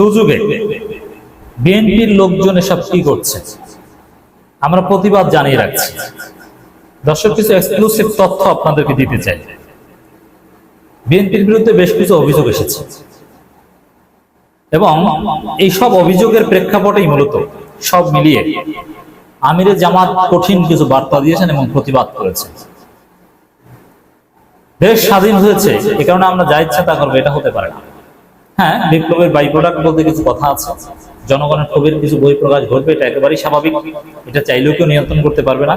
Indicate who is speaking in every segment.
Speaker 1: সুযোগে বিএনপির লোকজন এসব কি করছে? আমরা প্রতিবাদ জানিয়ে রাখছি। দর্শক, কিছু এক্সক্লুসিভ তথ্য আপনাদেরকে দিতে চাই। বিএনপির বিরুদ্ধে বেশ কিছু অভিযোগ এসেছে। এবং এই সব অভিযোগের প্রেক্ষাপটেই মূলত সব মিলিয়ে আমিরে জামাত কঠিন কিছু বার্তা দিয়েছেন এবং প্রতিবাদ করেছেন। দেশ স্বাধীন হয়েছে, এ কারণে আমরা যা ইচ্ছা তা করব, এটা হতে পারে না। হ্যাঁ বিপ্লবের বাই প্রোডাক্ট বলতে কিছু কথা আছে। জনগণের ক্ষোভের কিছু বই প্রকাশ ঘটবে, এটা একেবারেই স্বাভাবিক। এটা চাইলেও কেউ নিয়ন্ত্রণ করতে পারবে না।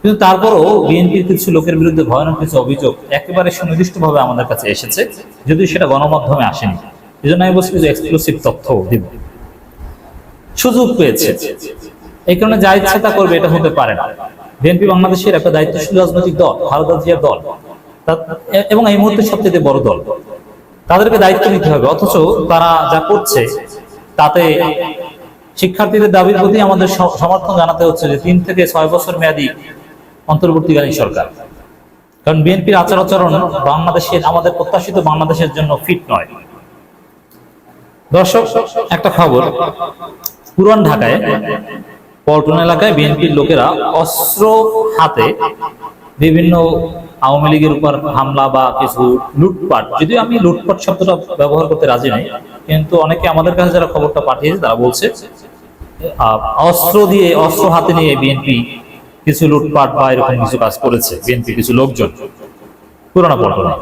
Speaker 1: কিন্তু তারপরও বিএনপির কিছু লোকের বিরুদ্ধে ভয়ানক কিছু অভিযোগ একেবারে সুনির্দিষ্টভাবে আমাদের কাছে এসেছে, যদিও সেটা গণমাধ্যমে আসেনি। এই জন্য আমি বলছি কিছু এক্সক্লুসিভ তথ্য দিব। সুযোগ পেয়েছে। এই কারণে যা ইচ্ছে তা করবে, এটা হতে পারে না। বিএনপি বাংলাদেশের একটা দায়িত্বশীল রাজনৈতিক দল জিয়ার দল এবং এই মুহূর্তে সবচেয়ে বড় দল। তাদেরকে দায়িত্ব নিতে হবে। অথচ তারা যা করছে, তাতে শিক্ষার্থীদের দাবির প্রতি আমাদের সমর্থন জানাতে হচ্ছে যে তিন থেকে ছয় বছর মেয়াদী অন্তর্বর্তীকালীন সরকার। কারণ বিএনপির আচার আচরণ বাংলাদেশের আমাদের প্রত্যাশিত বাংলাদেশের জন্য ফিট নয়। দর্শক, একটা খবর। পুরান ঢাকায়, পল্টন এলাকায় বিএনপির লোকেরা অস্ত্র হাতে বিভিন্ন আওয়ামী লীগের উপর হামলা বা কিছু লুটপাট, যদিও আমি লুটপাট শব্দটা ব্যবহার করতে রাজি নাই, কিন্তু অনেকে আমাদের কাছে যারা খবরটা পাঠিয়েছে, তারা বলছে অস্ত্র দিয়ে, অস্ত্র হাতে নিয়ে বিএনপি কিছু লুটপাট বা এরকম কিছু কাজ করেছে বিএনপি কিছু লোকজন। পুরানো পল্টনে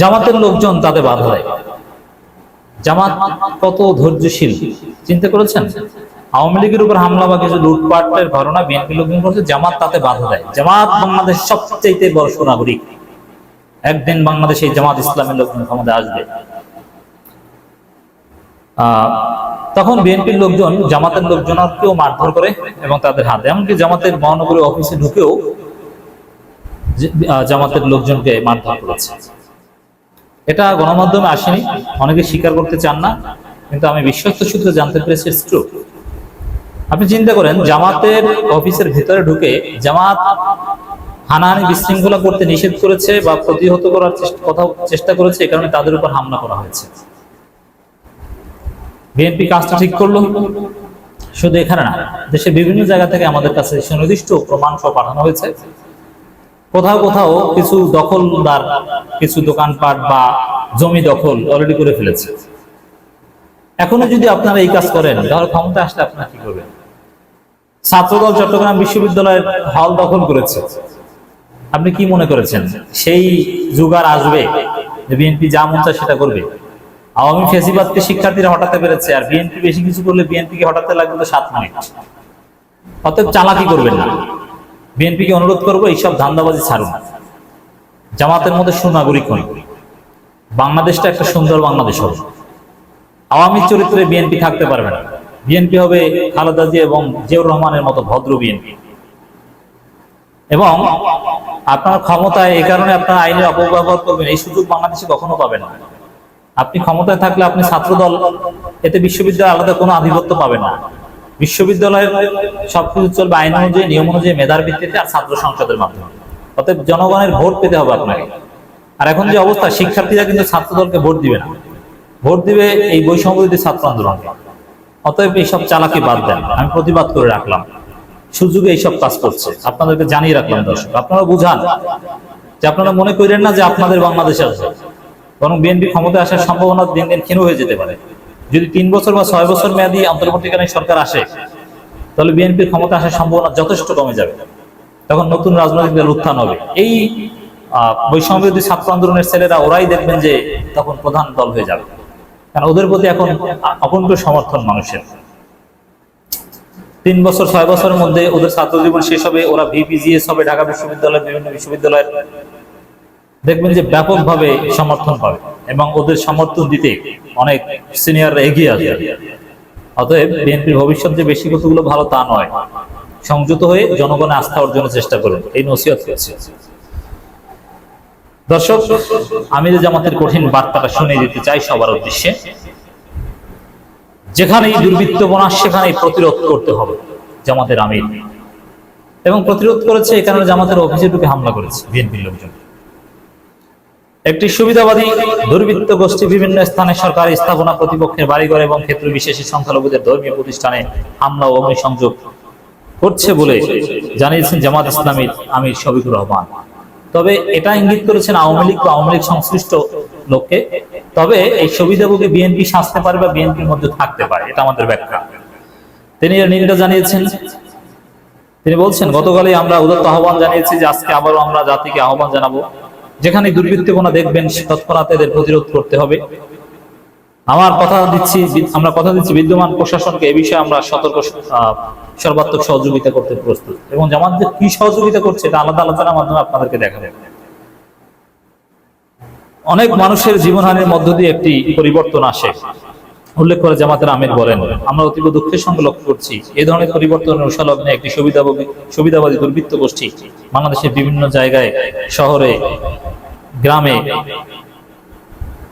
Speaker 1: জামাতের লোকজন তাদের বাধা দেয়। জামাত কত ধৈর্যশীল, চিন্তা করেছেন? আওয়ামী লীগের উপর হামলা বা কিছু লুটপাটের ঘটনা বিএনপি লোকজন করছে, জামাত তাতে বাধা দেয়। জামাত বাংলাদেশ সবচেয়ে বড় সুনাগরিক। একদিন বাংলাদেশে জামাত ইসলামের লোকজন ক্ষমতা আসবে। তখন বিএনপির লোকজন জামাতের লোকজনকেও মারধর করে এবং তাদের হাতে এমনকি জামাতের মহানগরী অফিসে ঢুকেও জামাতের লোকজনকে মারধর করেছে। এটা গণমাধ্যমে আসেনি। অনেকে স্বীকার করতে চান না, কিন্তু আমি বিশ্বস্ত সূত্রে জানতে পেরেছি ট্রু আপনি চিন্তা করেন, জামাতের অফিসের ভিতরে ঢুকে জামাত হানাহানি বিশৃঙ্খলা করতে নিষেধ করেছে বা প্রতিহত করার কথা, চেষ্টা করেছে, এই কারণে তাদের উপর হামলা করা হয়েছে। বিএনপি কাজটা ঠিক করল। শুধু এখানে না, দেশের বিভিন্ন জায়গা থেকে আমাদের কাছে সুনির্দিষ্ট প্রমাণ সহ পাঠানো হয়েছে। কোথাও কোথাও কিছু দখলদার, কিছু দোকানপাট বা জমি দখল অলরেডি করে ফেলেছে। এখনও যদি আপনারা এই কাজ করেন, তাহলে ক্ষমতা আসলে আপনারা কি করবেন? ছাত্রদল চট্টগ্রাম বিশ্ববিদ্যালয়ের হল দখল করেছে। আপনি কি মনে করেছেন? সেই যুগার আসবে? যে বিএনপি যা মন সেটা করবে। আওয়ামী ফেসিবাদকে শিক্ষার্থীরা হটাতে পেরেছে, আর বিএনপি বেশি কিছু করলে বিএনপি কে হটাতে লাগবে তো সাত মিনিট। অতএব চালাকি করবেন না। বিএনপিকে অনুরোধ করব এইসব ধান্দাবাজি ছাড়ুন। জামাতের মধ্যে সুনাগরিক হন। বাংলাদেশটা একটা সুন্দর বাংলাদেশ হবে। আওয়ামী চরিত্রে বিএনপি থাকতে পারবে না। বিএনপি হবে খালেদা জিয়া এবং জিয়াউর রহমানের মতো ভদ্র বিএনপি। এবং আপনার ক্ষমতায় এই কারণে আপনার আইনের অপব্যবহার করবেন, এই সুযোগ বাংলাদেশে কখনো পাবেন না। আপনি ক্ষমতায় থাকলে আপনি ছাত্রদল, এতে বিশ্ববিদ্যালয় আলাদা কোনো আধিপত্য পাবেন না। বিশ্ববিদ্যালয়ের সবকিছু চলবে আইন অনুযায়ী, নিয়ম অনুযায়ী, মেধার ভিত্তিতে আর ছাত্র সংসদের মাধ্যমে। অতএব জনগণের ভোট পেতে হবে আপনাকে। আর এখন যে অবস্থা, শিক্ষার্থীরা কিন্তু ছাত্র দলকে ভোট দিবে না। ভোট দিবে এই বৈষম্য ছাত্র আন্দোলনকে। অতএব এইসব চালাকি বাদ দেন। আমি প্রতিবাদ করে রাখলাম। সুযোগে এইসব কাজ করছে। আপনাদেরকে জানিয়ে রাখলাম দর্শক। আপনারা বুঝান যে আপনারা মনে করেন না যে আপনাদের বাংলাদেশে আছে। বরং বিএনপি ক্ষমতায় আসার সম্ভাবনা দিন দিন ক্ষীণ হয়ে যেতে পারে। যদি তিন বছর বা ছয় বছর মেয়াদী অন্তর্বর্তীকালীন সরকার আসে তাহলে বিএনপির ক্ষমতা আসার সম্ভাবনা যথেষ্ট কমে যাবে। তখন নতুন রাজনৈতিক দল উত্থান হবে। এই আহ, বৈষম্যবিরোধী ছাত্র আন্দোলনের ছেলেরা ওরাই দেখবেন যে তখন প্রধান দল হয়ে যাবে। কারণ ওদের প্রতি এখন অকুণ্ঠ সমর্থন মানুষের। তিন বছর, ছয় বছরের মধ্যে ওদের ছাত্র জীবন শেষ হবে, ওরা ভিপিজিএস হবে, ঢাকা বিশ্ববিদ্যালয়, বিভিন্ন বিশ্ববিদ্যালয়ের দেখবেন যে ব্যাপকভাবে সমর্থন পাবে এবং ওদের সমর্থন দিতে অনেক সিনিয়ররা এগিয়ে আসবে। অতএব বিএনপির ভবিষ্যৎ যে বেশি কতগুলো ভালো তা নয়। সংযত হয়ে জনগণের আস্থা অর্জনের চেষ্টা করুন। এই নসিহত করছি দর্শক, আমি যে জামাতের কঠিন বার্তাটা শুনে দিতে চাই সবার উদ্দেশ্যে, যেখানেই দুর্বৃত্তপনা সেখানেই প্রতিরোধ করতে হবে জামাতের আমির। এবং প্রতিরোধ করেছে এ কারণে জামাতের অফিসে ঢুকে হামলা করেছে বিএনপির লোকজন। একটি সুবিধাবাদী, দুর্বৃত্ত গোষ্ঠী বিভিন্ন স্থানে সরকারি স্থাপনা, প্রতিপক্ষের বাড়িঘর এবং ক্ষেত্র বিশেষে সংখ্যালঘুদের ধর্মীয় প্রতিষ্ঠানে হামলা ও অগ্নিসংযোগ করছে বলে জানিয়েছেন জামাত ইসলামীর আমির শফিকুর রহমান। তবে এটা ইঙ্গিত করেছেন আওয়ামী লীগ আওয়ামী লীগ সংশ্লিষ্ট লোককে। তবে এই সুবিধাভোগী বিএনপি সাজতে পারে বা বিএনপির মধ্যে থাকতে পারে, এটা আমাদের ব্যাখ্যা। তিনি নিন্দা জানিয়েছেন, তিনি বলছেন, গতকালই আমরা উদত্ত আহ্বান জানিয়েছি যে আজকে আবারও আমরা জাতিকে আহ্বান জানাব। যেখানে দুর্বৃত্তপনা দেখবেন তৎক্ষণাৎ এদের প্রতিরোধ করতে হবে। আমার কথা দিচ্ছি, আমরা কথা দিচ্ছি বিদ্যমান প্রশাসনকে, এ বিষয়ে আমরা সতর্ক সর্বাত্মক সহযোগিতা করতে প্রস্তুত। এবং জামাত যে কি সহযোগিতা করছে এটা আলাদা আলোচনার মাধ্যমে আপনাদেরকে দেখাবো। অনেক মানুষের জীবনহানির মধ্য দিয়ে একটি পরিবর্তন আসে। উল্লেখ করে জামাতের আমির বলেন, আমরা অতীব দুঃখের সঙ্গে লক্ষ্য করছি এই ধরনের পরিবর্তনের অনুসলগ্নে একটি সুবিধাবাদী সুবিধাবাদী দুর্বৃত্ত গোষ্ঠী বাংলাদেশের বিভিন্ন জায়গায়, শহরে, গ্রামে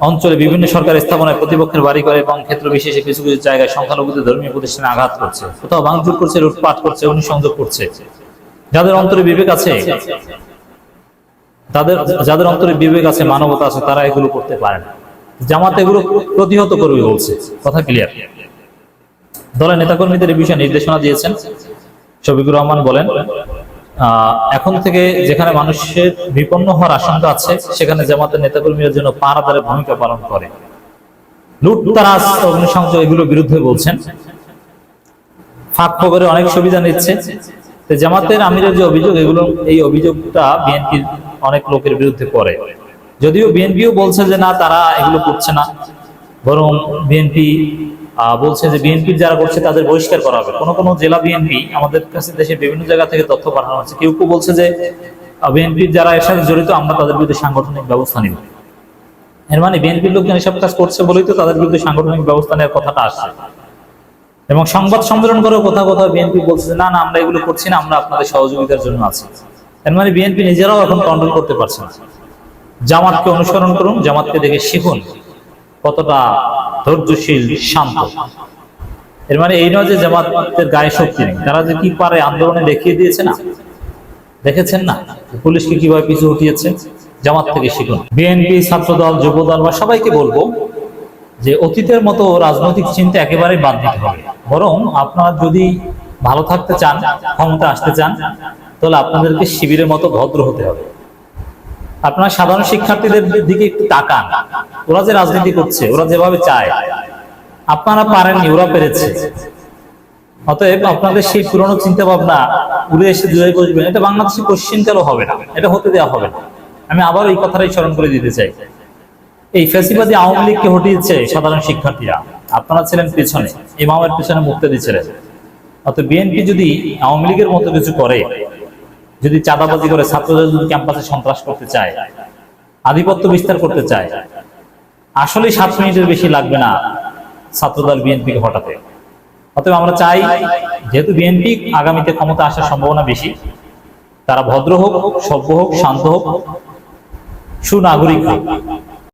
Speaker 1: অঞ্চলে বিভিন্ন সরকারি স্থাপনায় প্রতিপক্ষের বাড়ি করে এবং ক্ষেত্র বিশেষে কিছু কিছু জায়গায় সংখ্যালঘুদের ধর্মীয় প্রতিষ্ঠানে আঘাত করছে। কোথাও ভাঙচুর করছে, লুটপাট করছে অনুসংযোগ করছে। যাদের অন্তরে বিবেক আছে, তাদের, যাদের অন্তরে বিবেক আছে, মানবতা আছে, তারা এগুলো করতে পারে না। জামাত এগুলো প্রতিহত করবে বলছে। কথা ক্লিয়ার দলের নেতাকর্মীদের এই বিষয়ে নির্দেশনা দিয়েছেন শফিকুর রহমান বলেন এখন থেকে যেখানে মানুষের বিপন্ন হওয়ার আশঙ্কা আছে, সেখানে জামাতের নেতাকর্মীদের জন্য পাহারাদারের ভূমিকা পালন করে। লুটতারাজ অগ্নিসংযোগ এগুলোর বিরুদ্ধে বলছেন। ফাঁক খবরে অনেক সুবিধা নিচ্ছে। জামাতের আমিরের যে অভিযোগ, এগুলো, এই অভিযোগটা বিএনপির অনেক লোকের বিরুদ্ধে করে যদিও বিএনপিও বলছে যে না, তারা এগুলো করছে না। বরং বিএনপি বলছে যে বিএনপির যারা করছে তাদের বহিষ্কার করা হবে। কোনো কোনো জেলা বিএনপি আমাদের কাছে দেশের বিভিন্ন জায়গা থেকে তথ্য পাঠানো হচ্ছে। কেউ কেউ বলছে যে বিএনপির যারা এর সাথে জড়িত, আমরা তাদের বিরুদ্ধে সাংগঠনিক ব্যবস্থা নিব। এর মানে বিএনপির লোকজন এসব কাজ করছে বলেই তো তাদের বিরুদ্ধে সাংগঠনিক ব্যবস্থা নেওয়ার কথাটা আসছে। এবং সংবাদ সম্মেলন করে কোথাও কোথাও বিএনপি বলছে না না, আমরা এগুলো করছি না, আমরা আপনাদের সহযোগিতার জন্য আছি। এর মানে বিএনপি নিজেরাও এখন কন্ট্রোল করতে পারছে না। জামাতকে অনুসরণ করুন, জামাতকে দেখে শিখুন কতটা ধৈর্যশীল, শান্ত। এর মানে এই নয় যে জামাতের গায়ে শক্তি নেই। তারা যে কি পারে আন্দোলনে দেখিয়ে দিয়েছে না? দেখেছেন না? পুলিশকে কীভাবে পিছু উঠিয়েছে জামাত থেকে শিখুন। বিএনপি, ছাত্রদল, যুবদল, বা সবাইকে বলব যে অতীতের মতো রাজনৈতিক চিন্তা একেবারেই বাদ দিতে হবে। বরং আপনারা যদি ভালো থাকতে চান, ক্ষমতা আসতে চান, তাহলে আপনাদেরকে শিবিরের মতো ভদ্র হতে হবে। আপনারা সাধারণ শিক্ষার্থীদের দিকে একটু তাকান। ওরা যে রাজনীতি করছে, ওরা যেভাবে চায়, আপনারা পারেননি, ওরা পেরেছে। অতএব আপনাদের সেই পুরনো চিন্তা ভাবনা উড়ে এসে দূরে বসবেন। এটা বাংলাদেশে কোশ্চিনকালও হবে না, এটা হতে দেওয়া হবে না। আমি আবার এই কথাটাই স্মরণ করে দিতে চাই। এই ফ্যাসিবাদী আওয়ামী লীগকে হটিয়েছে সাধারণ শিক্ষার্থীরা। আপনারা ছিলেন পেছনে, ইমামের পেছনে মুক্তি ছিলেন অত বিএনপি যদি আওয়ামী লীগের মতো কিছু করে যদি চাঁদাবাজি করে ছাত্রদের যদি ক্যাম্পাসে সন্ত্রাস করতে চায়, আধিপত্য বিস্তার করতে চায় আসলে সাত মিনিটের বেশি লাগবে না ছাত্রদল বিএনপিকে হটাতে। অতএব আমরা চাই, যেহেতু বিএনপি আগামীতে ক্ষমতা আসার সম্ভাবনা বেশি, তারা ভদ্র হোক, সভ্য হোক, শান্ত হোক, সুনাগরিক হোক।